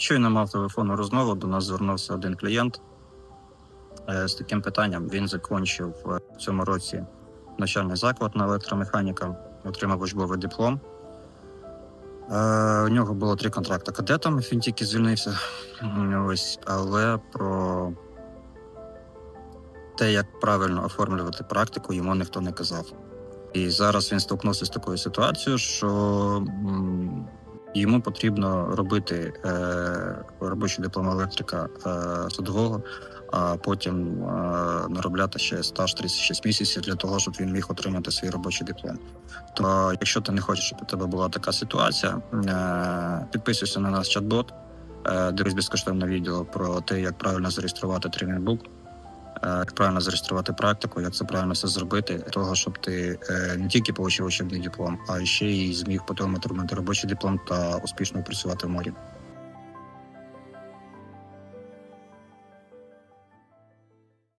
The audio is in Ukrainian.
Щойно мав телефонну розмову, до нас звернувся один клієнт е, з таким питанням. Він закінчив е, в цьому році навчальний заклад на електромеханіка, отримав учбовий диплом. Е, У нього було три контракти кадетом, він тільки звільнився. Ось, але про те, як правильно оформлювати практику, йому ніхто не казав. І зараз він столкнувся з такою ситуацією, що йому потрібно робити е, робочий диплом електрика е, судового, а потім е, наробляти ще стаж 36 місяців для того, щоб він міг отримати свій робочий диплом. То якщо ти не хочеш, щоб у тебе була така ситуація, е, підписуйся на наш чат-бот, е, дивись безкоштовне відео про те, як правильно зареєструвати тренінг-бук, як правильно зареєструвати практику, як це правильно все зробити, того, щоб ти е, не тільки отримав учебний диплом, а ще й зміг потім отримати робочий диплом та успішно працювати в морі.